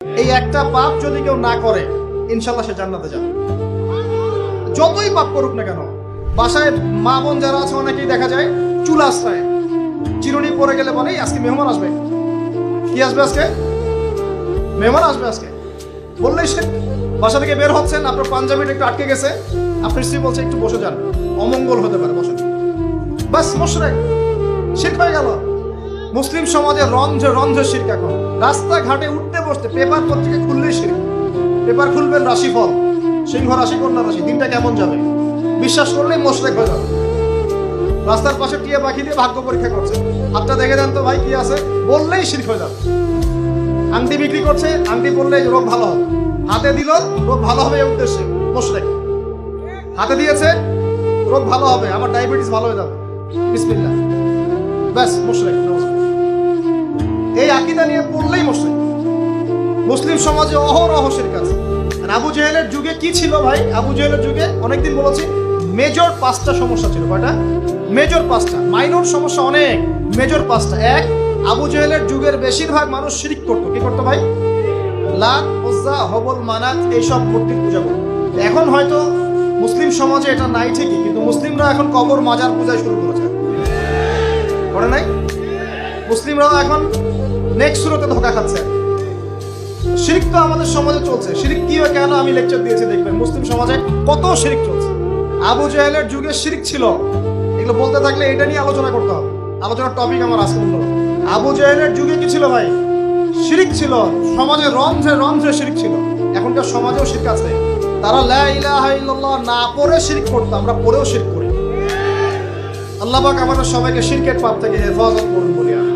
এই একটা পাপ যদি কেউ না করে, ইনশাল্লাহ সে জান্নাতে যাবে। যতই পাপ করুক না কেন, বাসায় মা বোন যারা আছে, অনেকেই দেখা যায় চুল আশ্রয় চিরুনি পরে গেলে বলে আজকে মেহমান আসবে। কি আসবে আজকে? মেহমান আসবে আজকে। বললেই সে বাসা থেকে বের হচ্ছেন, আপনার পাঞ্জাবিটা একটু আটকে গেছে। আপনার স্ত্রী বলছে, একটু বসে যান। অমঙ্গল হতে পারে, বসে বাস মশরেক শীত হয়ে গেল। মুসলিম সমাজে রন্ধ্রে রন্ধ্রে শির্ক এখন রাস্তাঘাটে উঠতে বসতে পেপার পত্রিকা খুললেই শির্ক। পেপার খুলবেন রাশিফল। সিংহ রাশি, কন্যা রাশি, দিনটা কেমন যাবে? বিশ্বাস করলেই মোশরেক হয়ে যাবে। রাস্তার পাশে টিয়া পাখি দিয়ে ভাগ্য পরীক্ষা করছে। হাতটা দেখে দেন তো ভাই, কি আছে? বললেই শির্ক হয়ে যাবে। আংটি বিক্রি করছে, আংটি পরলে রোগ ভালো হবে। হাতে দিল, রোগ ভালো হবে এই উদ্দেশ্যে। মোশরেক। হাতে দিয়েছে, রোগ ভালো হবে। আমার ডায়াবেটিস ভালো হয়ে যাবে। বিসমিল্লাহ। ব্যাস, মুশরিক। আকিদা নিয়ে পড়লেই মুসলিম। মুসলিম সমাজে অহরহ শিরক আছে আর আবু জেহেলের যুগে কি ছিল ভাই? আবু জেহেলের যুগে অনেকদিন বলেছি মেজর পাঁচটা সমস্যা ছিল। কয়টা? মেজর পাঁচটা। মাইনর সমস্যা অনেক। মেজর পাঁচটা। এক, আবু জেহেলের যুগের বেশিরভাগ মানুষ শিরিক করতো। কি করতো ভাই? লাত ওজ্জা, হবল, মানাত এইসব মূর্তির পূজা করতো। এখন হয়তো মুসলিম সমাজে এটা নাই ঠিকই, কিন্তু মুসলিমরা এখন কবর মাজার পূজা শুরু করেছে। করে নাই? মুসলিমরাও এখন নেক্সট শুরুতে ধোকা খাচ্ছে। শিরিক তো আমাদের সমাজে চলছে। শিরিক কি কেন আমি লেকচার দিয়েছি দেখবেন। মুসলিম সমাজে কত শিরিক চলছে। আবু জাহেলের যুগে শিরিক ছিল। এগুলো বলতে থাকলে এটা নিয়ে আলোচনা করতে হবে। আলোচনার টপিক আমার আজকে অন্য আবু জাহেলের যুগে কি ছিল ভাই? শিরিক ছিল। সমাজে রন্ধ্রে রন্ধ্রে শিরিক ছিল। এখনকার সমাজেও শিরিক আছে। তারা লা ইলাহা ইল্লাল্লাহ না পড়ে শিরিক করতো। আমরা পড়েও শিরিক করি। আল্লাহ পাক আমাদের সবাইকে শিরকের পাপ থেকে হেফাজত করুন বলি আমি।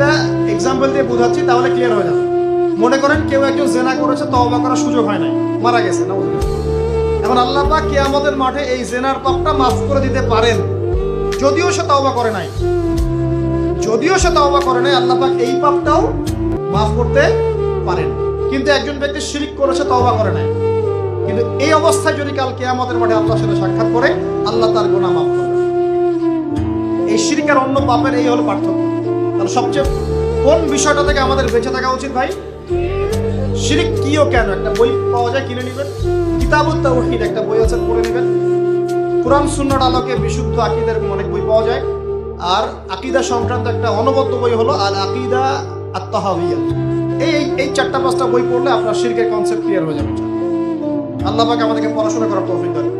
একটা এক্সাম্পল দিয়ে বোঝাচ্ছি, তাহলে ক্লিয়ার হয়ে যাবে। মনে করেন কেউ একজন জেনা করেছে, তওবা করার সুযোগ হয় নাই, মারা গেছে না এখন আল্লাহ পাক কিয়ামতের মাঠে এই জেনার পাপটা মাফ করে দিতে পারেন, যদিও সে তওবা করে নাই। যদিও সে তওবা করে নাই, আল্লাহ পাক এই পাপটাও মাফ করতে পারেন। কিন্তু একজন ব্যক্তি শিরিক করেছে তওবা করে নাই। কিন্তু এই অবস্থায় যদি কাল কেয়ামতের মাঠে আল্লাহর সাথে সাক্ষাৎ করে, আল্লাহ তার গোনা মাফ করবে এই শিরিক আর অন্য পাপের এই হলো পার্থক্য। তাহলে সবচেয়ে কোন বিষয়টা থেকে আমাদের বেঁচে থাকা উচিত ভাই? শিরিক কিও কেন? একটা বই পাওয়া যায়, কিনে নেবেন। কিতাবুত তাওহীদ একটা বই আছে, পড়ে নেবেন। কোরআন সুন্নাহর আলোকে বিশুদ্ধ আকীদার অনেক বই পাওয়া যায়। আর আকিদা সংক্রান্ত একটা অনবদ্য বই হলো আল আকিদা আত-তাহাওয়িয়া এই, এই- চারটা পাঁচটা বই পড়লে আপনার শিরকের কনসেপ্ট ক্লিয়ার হয়ে যাবে। আল্লাহ পাক আমাদেরকে পড়াশোনা করার তৌফিক করুন।